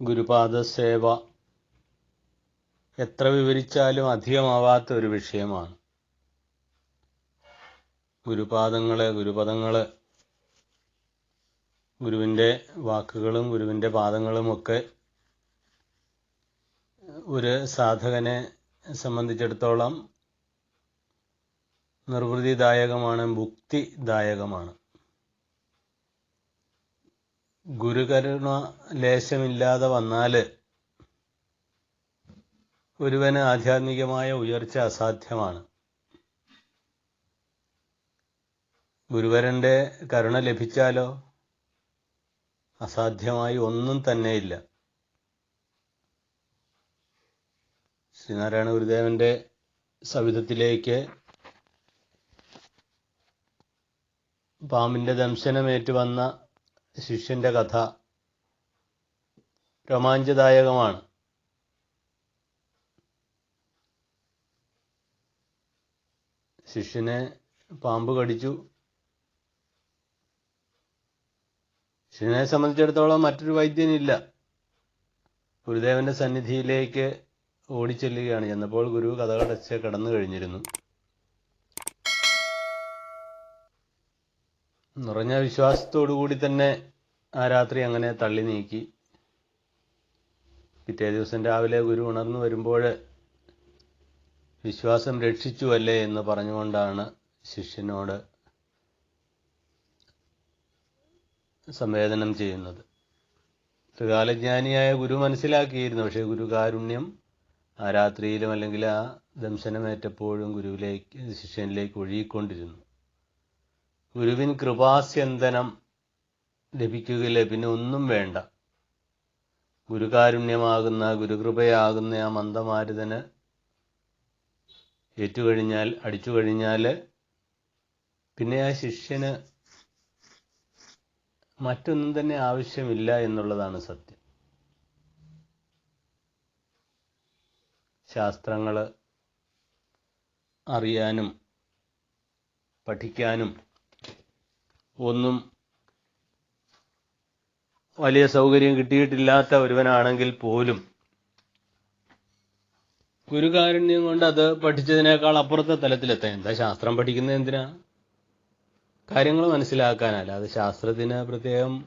ഗുരുപാദസേവ. എത്ര വിവരിച്ചാലും അധികമാവാത്ത ഒരു വിഷയമാണ്. ഗുരുപാദങ്ങളെ ഗുരുപദങ്ങൾ ഗുരുവിന്റെ വാക്കുകളും ഗുരുവിന്റെ പാദങ്ങളുമൊക്കെ ഒരു സാധകനെ സംബന്ധിച്ചിടത്തോളം നിർവൃതിദായകമാണ് മുക്തിദായകമാണ്. ഗുരുകരുണ ലേശമില്ലാതെ വന്നാൽ ഒരുവന് ആധ്യാത്മികമായ ഉയർച്ച അസാധ്യമാണ്. ഗുരുവരന്റെ കരുണ ലഭിച്ചാലോ? അസാധ്യമായി ഒന്നും തന്നെയില്ല ശ്രീനാരായണ ഗുരുദേവന്റെ സവിധത്തിലേക്ക് പാമ്പിന്റെ ദംശനമേറ്റ് വന്ന ശിഷ്യന്റെ കഥ രോമാഞ്ചദായകമാണ്. ശിഷ്യനെ പാമ്പ് കടിച്ചു. ശിഷ്യനെ സംബന്ധിച്ചിടത്തോളം മറ്റൊരു വൈദ്യനില്ല. ഗുരുദേവന്റെ സന്നിധിയിലേക്ക് ഓടിച്ചെല്ലുകയാണ്. ചെന്നപ്പോൾ ഗുരു കഥകടച്ച് കടന്നു കഴിഞ്ഞിരുന്നു. നിറഞ്ഞ വിശ്വാസത്തോടു കൂടി തന്നെ ആ രാത്രി അങ്ങനെ തള്ളി നീക്കി. പിറ്റേ ദിവസം രാവിലെ ഗുരു ഉണർന്നു വരുമ്പോൾ വിശ്വാസം രക്ഷിച്ചു അല്ലേ എന്ന് പറഞ്ഞുകൊണ്ടാണ് ശിഷ്യനോട് സംവേദനം ചെയ്യുന്നത്. ത്രികാലജ്ഞാനിയായ ഗുരു മനസ്സിലാക്കിയിരുന്നു. പക്ഷേ ഗുരുകാരുണ്യം ആ രാത്രിയിലും അല്ലെങ്കിൽ ആ ദംശനമേറ്റപ്പോഴും ഗുരുവിലേക്ക് ശിഷ്യനിലേക്ക് ഒഴുകിക്കൊണ്ടിരുന്നു. ഗുരുവിൻ കൃപാസ്യന്തനം ലഭിക്കുകയില്ല പിന്നെ ഒന്നും വേണ്ട. ഗുരുകാരുണ്യമാകുന്ന ഗുരുകൃപയാകുന്ന ആ മന്ദമാരുതന് ഏറ്റുകഴിഞ്ഞാൽ അടിച്ചു കഴിഞ്ഞാൽ പിന്നെ ആ ശിഷ്യന് മറ്റൊന്നും തന്നെ ആവശ്യമില്ല എന്നുള്ളതാണ് സത്യം. ശാസ്ത്രങ്ങൾ അറിയാനും പഠിക്കാനും ഒന്നും വലിയ സൗകര്യം കിട്ടിയിട്ടില്ലാത്ത ഒരുവനാണെങ്കിൽ പോലും ഗുരുകാരുണ്യം കൊണ്ട് അത് പഠിച്ചതിനേക്കാൾ അപ്പുറത്തെ തലത്തിലെത്താൻ എന്താ ശാസ്ത്രം പഠിക്കുന്നത് എന്തിനാ? കാര്യങ്ങൾ മനസ്സിലാക്കാനല്ല. അത് ശാസ്ത്രത്തിന് പ്രത്യേകം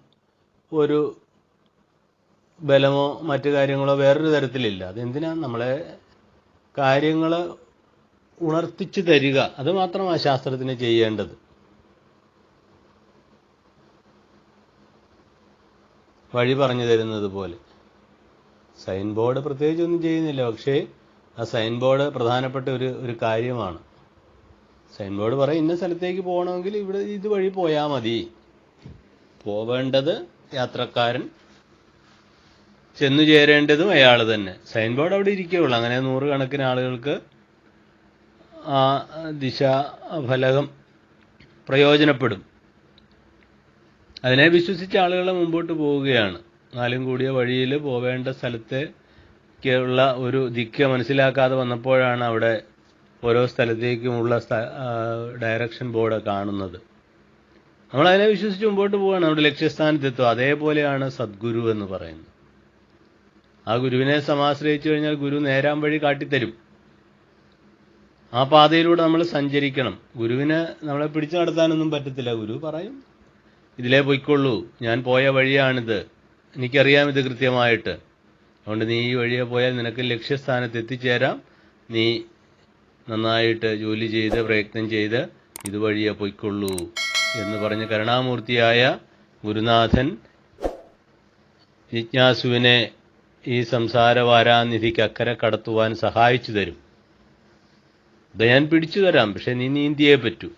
ഒരു ബലമോ മറ്റു കാര്യങ്ങളോ വേറൊരു തരത്തിലില്ല. അതെന്തിനാ? നമ്മളെ കാര്യങ്ങൾ ഉണർത്തിച്ചു തരിക. അത് മാത്രമാണ് ശാസ്ത്രത്തിന് ചെയ്യേണ്ടത്. വഴി പറഞ്ഞു തരുന്നത് പോലെ. സൈൻ ബോർഡ് പ്രത്യേകിച്ച് ഒന്നും ചെയ്യുന്നില്ല. പക്ഷേ ആ സൈൻ ബോർഡ് പ്രധാനപ്പെട്ട ഒരു ഒരു കാര്യമാണ്. സൈൻ ബോർഡ് പറയും ഇന്ന സ്ഥലത്തേക്ക് പോകണമെങ്കിൽ ഇവിടെ ഇത് വഴി പോയാൽ മതി. പോവേണ്ടത് യാത്രക്കാരൻ ചെന്നു ചേരേണ്ടതും അയാൾ തന്നെ. സൈൻ ബോർഡ് അവിടെ ഇരിക്കുകയുള്ളൂ അങ്ങനെ നൂറുകണക്കിന് ആളുകൾക്ക് ആ ദിശാഫലകം പ്രയോജനപ്പെടും. അതിനെ വിശ്വസിച്ച ആളുകൾ മുമ്പോട്ട് പോവുകയാണ്. നാലും കൂടിയ വഴിയിൽ പോവേണ്ട സ്ഥലത്തേക്കുള്ള ഒരു ദിക്ക് മനസ്സിലാക്കാതെ വന്നപ്പോഴാണ് അവിടെ ഓരോ സ്ഥലത്തേക്കുമുള്ള ഡയറക്ഷൻ ബോർഡ് കാണുന്നത്. നമ്മൾ അതിനെ വിശ്വസിച്ച് മുമ്പോട്ട് പോവുകയാണ്. നമ്മുടെ ലക്ഷ്യസ്ഥാനത്തെത്തും അതേപോലെയാണ് സദ്ഗുരു എന്ന് പറയുന്നത്. ആ ഗുരുവിനെ സമാശ്രയിച്ചു കഴിഞ്ഞാൽ ഗുരു നേരാൻ വഴി കാട്ടിത്തരും. ആ പാതയിലൂടെ നമ്മൾ സഞ്ചരിക്കണം. ഗുരുവിനെ നമ്മളെ പിടിച്ചു നടത്താനൊന്നും പറ്റത്തില്ല. ഗുരു പറയും. ഇതിലേ പോയിക്കൊള്ളൂ. ഞാൻ പോയ വഴിയാണിത്. എനിക്കറിയാം ഇത് കൃത്യമായിട്ട്. അതുകൊണ്ട് നീ ഈ വഴിയെ പോയാൽ നിനക്ക് ലക്ഷ്യസ്ഥാനത്ത് എത്തിച്ചേരാം. നീ നന്നായിട്ട് ജോലി ചെയ്ത് പ്രയത്നം ചെയ്ത് ഇതുവഴിയെ പൊയ്ക്കൊള്ളൂ എന്ന് പറഞ്ഞ് കരുണാമൂർത്തിയായ ഗുരുനാഥൻ ജിജ്ഞാസുവിനെ ഈ സംസാര വാരാനിധിക്ക് അക്കരെ കടത്തുവാൻ സഹായിച്ചു തരും. ഞാൻ പിടിച്ചു തരാം. പക്ഷെ നീ നീന്തിയേ പറ്റൂ.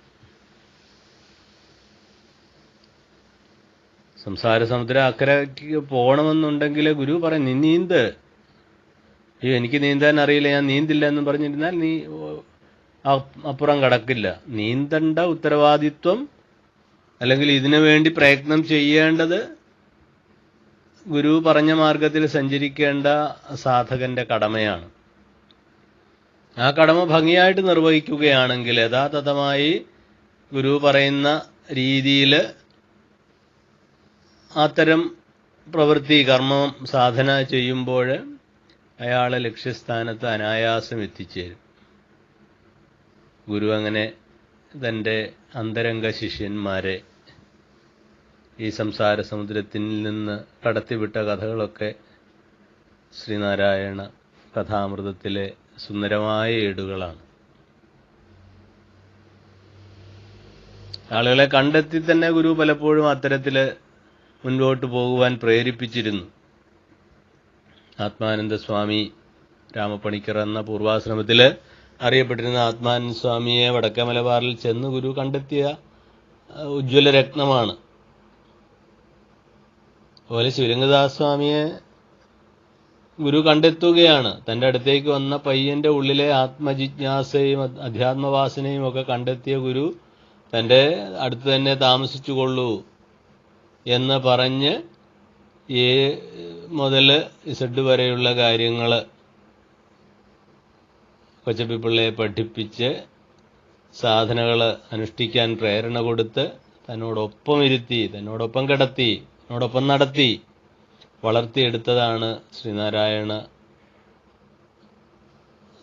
സംസാര സമുദ്ര അക്കരയ്ക്ക് പോകണമെന്നുണ്ടെങ്കിൽ ഗുരു പറയും നീ നീന്ത്. അയ്യോ എനിക്ക് നീന്താൻ അറിയില്ല ഞാൻ നീന്തില്ല എന്ന് പറഞ്ഞിരുന്നാൽ നീ അപ്പുറം കടക്കില്ല. നീന്തണ്ട ഉത്തരവാദിത്വം അല്ലെങ്കിൽ ഇതിനു വേണ്ടി പ്രയത്നം ചെയ്യേണ്ടത് ഗുരു പറഞ്ഞ മാർഗത്തിൽ സഞ്ചരിക്കേണ്ട സാധകന്റെ കടമയാണ്. ആ കടമ ഭംഗിയായിട്ട് നിർവഹിക്കുകയാണെങ്കിൽ യഥാതഥമായി ഗുരു പറയുന്ന രീതിയിൽ അത്തരം പ്രവൃത്തി കർമ്മം സാധന ചെയ്യുമ്പോൾ അയാളെ ലക്ഷ്യസ്ഥാനത്ത് അനായാസം എത്തിച്ചേരും. ഗുരു അങ്ങനെ തന്റെ അന്തരംഗ ശിഷ്യന്മാരെ ഈ സംസാര സമുദ്രത്തിൽ നിന്ന് കടത്തിവിട്ട കഥകളൊക്കെ ശ്രീനാരായണ കഥാമൃതത്തിലെ സുന്ദരമായ ഏടുകളാണ്. ആളുകളെ കണ്ടെത്തി തന്നെ ഗുരു പലപ്പോഴും അത്തരത്തിൽ മുൻപോട്ട് പോകുവാൻ പ്രേരിപ്പിച്ചിരുന്നു. ആത്മാനന്ദ സ്വാമി രാമപ്പണിക്കർ എന്ന പൂർവാശ്രമത്തിൽ അറിയപ്പെട്ടിരുന്ന ആത്മാനന്ദ സ്വാമിയെ വടക്കേ മലബാറിൽ ചെന്ന് ഗുരു കണ്ടെത്തിയ ഉജ്ജ്വല രത്നമാണ്. അതുപോലെ ശിവലിംഗദാസ് സ്വാമിയെ ഗുരു കണ്ടെത്തുകയാണ്. തന്റെ അടുത്തേക്ക് വന്ന പയ്യന്റെ ഉള്ളിലെ ആത്മജിജ്ഞാസയും അധ്യാത്മവാസനയും ഒക്കെ കണ്ടെത്തിയ ഗുരു തന്റെ അടുത്ത് തന്നെ താമസിച്ചുകൊള്ളൂ. എന്ന് പറഞ്ഞ് എ മുതൽ ഇസഡ് വരെയുള്ള കാര്യങ്ങൾ കൊച്ചപ്പിപ്പിള്ളയെ പഠിപ്പിച്ച് സാധനകൾ അനുഷ്ഠിക്കാൻ പ്രേരണ കൊടുത്ത് തന്നോടൊപ്പം ഇരുത്തി തന്നോടൊപ്പം കിടത്തി തന്നോടൊപ്പം നടത്തി വളർത്തിയെടുത്തതാണ് ശ്രീനാരായണ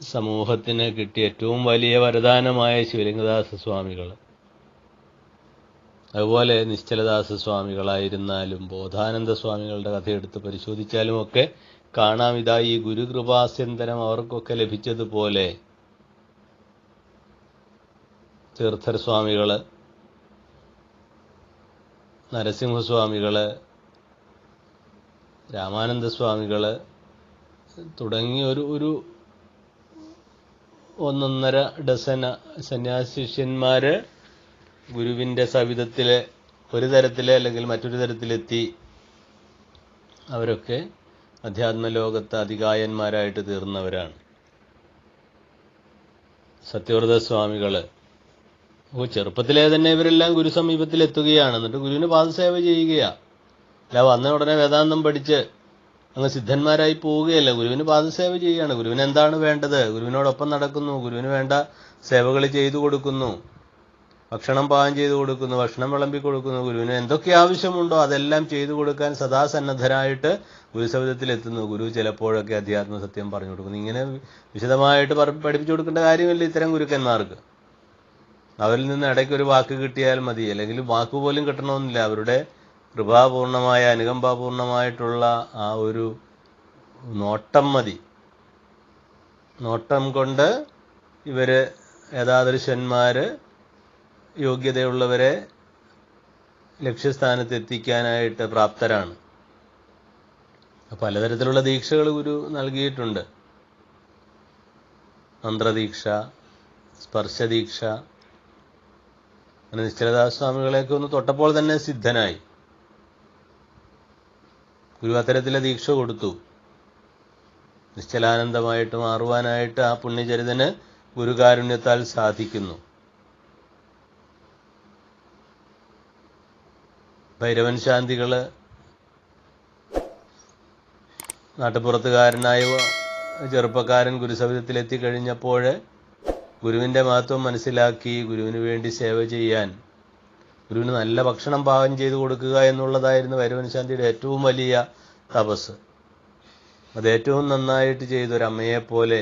സമൂഹത്തിന് കിട്ടിയ ഏറ്റവും വലിയ വരദാനമായ ശിവലിംഗദാസ സ്വാമികൾ അതുപോലെ നിശ്ചലദാസ സ്വാമികളായിരുന്നാലും ബോധാനന്ദ സ്വാമികളുടെ കഥയെടുത്ത് പരിശോധിച്ചാലും ഒക്കെ കാണാം. ഇതാ ഈ ഗുരുകൃപാസ്യന്തരം അവർക്കൊക്കെ ലഭിച്ചതുപോലെ തീർത്ഥർ സ്വാമികൾ നരസിംഹസ്വാമികൾ രാമാനന്ദ സ്വാമികൾ തുടങ്ങിയ ഒരു ഒരു ഒന്നൊന്നര ഡസന സന്യാസിഷ്യന്മാര് ഗുരുവിന്റെ സവിധത്തിൽ ഒരു തരത്തിലെ അല്ലെങ്കിൽ മറ്റൊരു തരത്തിലെത്തി അവരൊക്കെ അധ്യാത്മലോകത്ത് അധികായന്മാരായിട്ട് തീർന്നവരാണ്. സത്യവ്രത സ്വാമികൾ ഓ ചെറുപ്പത്തിലേ തന്നെ ഇവരെല്ലാം ഗുരു സമീപത്തിൽ എത്തുകയാണ് എന്നിട്ട് ഗുരുവിന് പാദസേവ ചെയ്യുകയാണ് അല്ല വന്ന ഉടനെ വേദാന്തം പഠിച്ച് അങ്ങ് സിദ്ധന്മാരായി പോവുകയല്ല. ഗുരുവിന് പാദസേവ ചെയ്യുകയാണ് ഗുരുവിന് എന്താണ് വേണ്ടത്? ഗുരുവിനോടൊപ്പം നടക്കുന്നു. ഗുരുവിന് വേണ്ട സേവകൾ ചെയ്തു കൊടുക്കുന്നു. ഭക്ഷണം പാകം ചെയ്തു കൊടുക്കുന്നു ഭക്ഷണം വിളമ്പി കൊടുക്കുന്നു ഗുരുവിന് എന്തൊക്കെ ആവശ്യമുണ്ടോ അതെല്ലാം ചെയ്തു കൊടുക്കാൻ സദാസന്നദ്ധരായിട്ട് ഗുരുസവിധത്തിൽ എത്തുന്നു. ഗുരു ചിലപ്പോഴൊക്കെ അധ്യാത്മ സത്യം പറഞ്ഞു കൊടുക്കുന്നു. ഇങ്ങനെ വിശദമായിട്ട് പഠിപ്പിച്ചു കൊടുക്കേണ്ട കാര്യമില്ല ഇത്തരം ഗുരുക്കന്മാർക്ക്. അവരിൽ നിന്ന് ഇടയ്ക്ക് ഒരു വാക്ക് കിട്ടിയാൽ മതി. അല്ലെങ്കിൽ വാക്ക് പോലും കിട്ടണമെന്നില്ല. അവരുടെ കൃപാപൂർണമായ അനുകമ്പാപൂർണമായിട്ടുള്ള ആ ഒരു നോട്ടം മതി. നോട്ടം കൊണ്ട് ഇവർ യഥാദൃശന്മാര് യോഗ്യതയുള്ളവരെ ലക്ഷ്യസ്ഥാനത്ത് എത്തിക്കാനായിട്ട് പ്രാപ്തരാണ് പലതരത്തിലുള്ള ദീക്ഷകൾ ഗുരു നൽകിയിട്ടുണ്ട്. മന്ത്രദീക്ഷ സ്പർശദീക്ഷ അങ്ങനെ നിശ്ചലദാസ് സ്വാമികളെയൊക്കെ ഒന്ന് തൊട്ടപ്പോൾ തന്നെ സിദ്ധനായി. ഗുരു അത്തരത്തിലെ ദീക്ഷ കൊടുത്തു. നിശ്ചലാനന്ദമായിട്ട് മാറുവാനായിട്ട് ആ പുണ്യചരിതന് ഗുരുകാരുണ്യത്താൽ സാധിക്കുന്നു. ഭൈരവൻ ശാന്തികൾ നാട്ടുപുറത്തുകാരനായ ചെറുപ്പക്കാരൻ ഗുരുസവിധത്തിൽ എത്തിക്കഴിഞ്ഞപ്പോൾ ഗുരുവിന്റെ മഹത്വം മനസ്സിലാക്കി ഗുരുവിന് വേണ്ടി സേവ ചെയ്യാൻ ഗുരുവിന് നല്ല ഭക്ഷണം പാകം ചെയ്തു കൊടുക്കുക എന്നുള്ളതായിരുന്നു ഭൈരവൻ ശാന്തിയുടെ ഏറ്റവും വലിയ തപസ്. അത് ഏറ്റവും നന്നായിട്ട് ചെയ്തൊരമ്മയെപ്പോലെ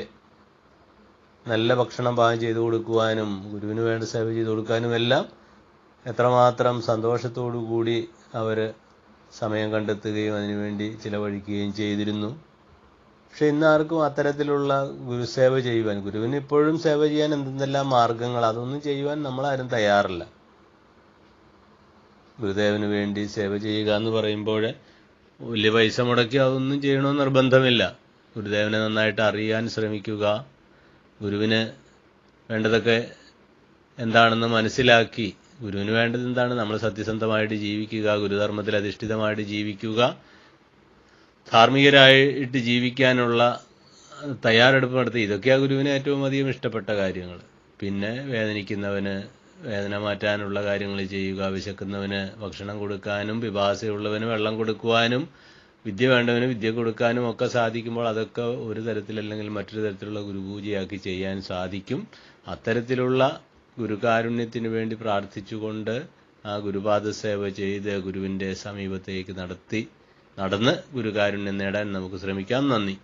നല്ല ഭക്ഷണം പാകം ചെയ്തു കൊടുക്കുവാനും ഗുരുവിന് വേണ്ട സേവ ചെയ്തു കൊടുക്കാനും എല്ലാം എത്രമാത്രം കൂടി അവർ സമയം കണ്ടെത്തുകയും അതിനുവേണ്ടി ചിലവഴിക്കുകയും ചെയ്തിരുന്നു. പക്ഷെ ഇന്ന് ആർക്കും അത്തരത്തിലുള്ള ഗുരുസേവ ചെയ്യുവാൻ ഗുരുവിന് ഇപ്പോഴും സേവ ചെയ്യാൻ എന്തെല്ലാം മാർഗങ്ങൾ അതൊന്നും ചെയ്യുവാൻ നമ്മളാരും തയ്യാറില്ല. ഗുരുദേവന് വേണ്ടി സേവ ചെയ്യുക എന്ന് പറയുമ്പോൾ വലിയ പൈസ മുടക്കി അതൊന്നും ചെയ്യണമെന്ന് നിർബന്ധമില്ല. ഗുരുദേവനെ നന്നായിട്ട് അറിയാൻ ശ്രമിക്കുക ഗുരുവിന് വേണ്ടതൊക്കെ എന്താണെന്ന് മനസ്സിലാക്കി ഗുരുവിന് വേണ്ടത് എന്താണ്? നമ്മൾ സത്യസന്ധമായിട്ട് ജീവിക്കുക ഗുരുധർമ്മത്തിൽ അധിഷ്ഠിതമായിട്ട് ജീവിക്കുക ധാർമ്മികരായിട്ട് ജീവിക്കാനുള്ള തയ്യാറെടുപ്പ് നടത്തി. ഇതൊക്കെയാണ് ഗുരുവിന് ഏറ്റവും അധികം ഇഷ്ടപ്പെട്ട കാര്യങ്ങൾ. പിന്നെ വേദനിക്കുന്നവന് വേദന മാറ്റാനുള്ള കാര്യങ്ങൾ ചെയ്യുക വിശക്കുന്നവന് ഭക്ഷണം കൊടുക്കാനും വിഭാസയുള്ളവന് വെള്ളം കൊടുക്കുവാനും വിദ്യ വേണ്ടവന് വിദ്യ കൊടുക്കാനും ഒക്കെ സാധിക്കുമ്പോൾ അതൊക്കെ ഒരു തരത്തിലല്ലെങ്കിൽ മറ്റൊരു തരത്തിലുള്ള ഗുരുപൂജയാക്കി ചെയ്യാൻ സാധിക്കും. അത്തരത്തിലുള്ള ഗുരുകാരുണ്യത്തിന് വേണ്ടി പ്രാർത്ഥിച്ചുകൊണ്ട് ആ ഗുരുപാദ സേവ ചെയ്ത് ഗുരുവിന്റെ സമീപത്തേക്ക് നടത്തി നടന്ന് ഗുരുകാരുണ്യം നേടാൻ നമുക്ക് ശ്രമിക്കാം. നന്ദി.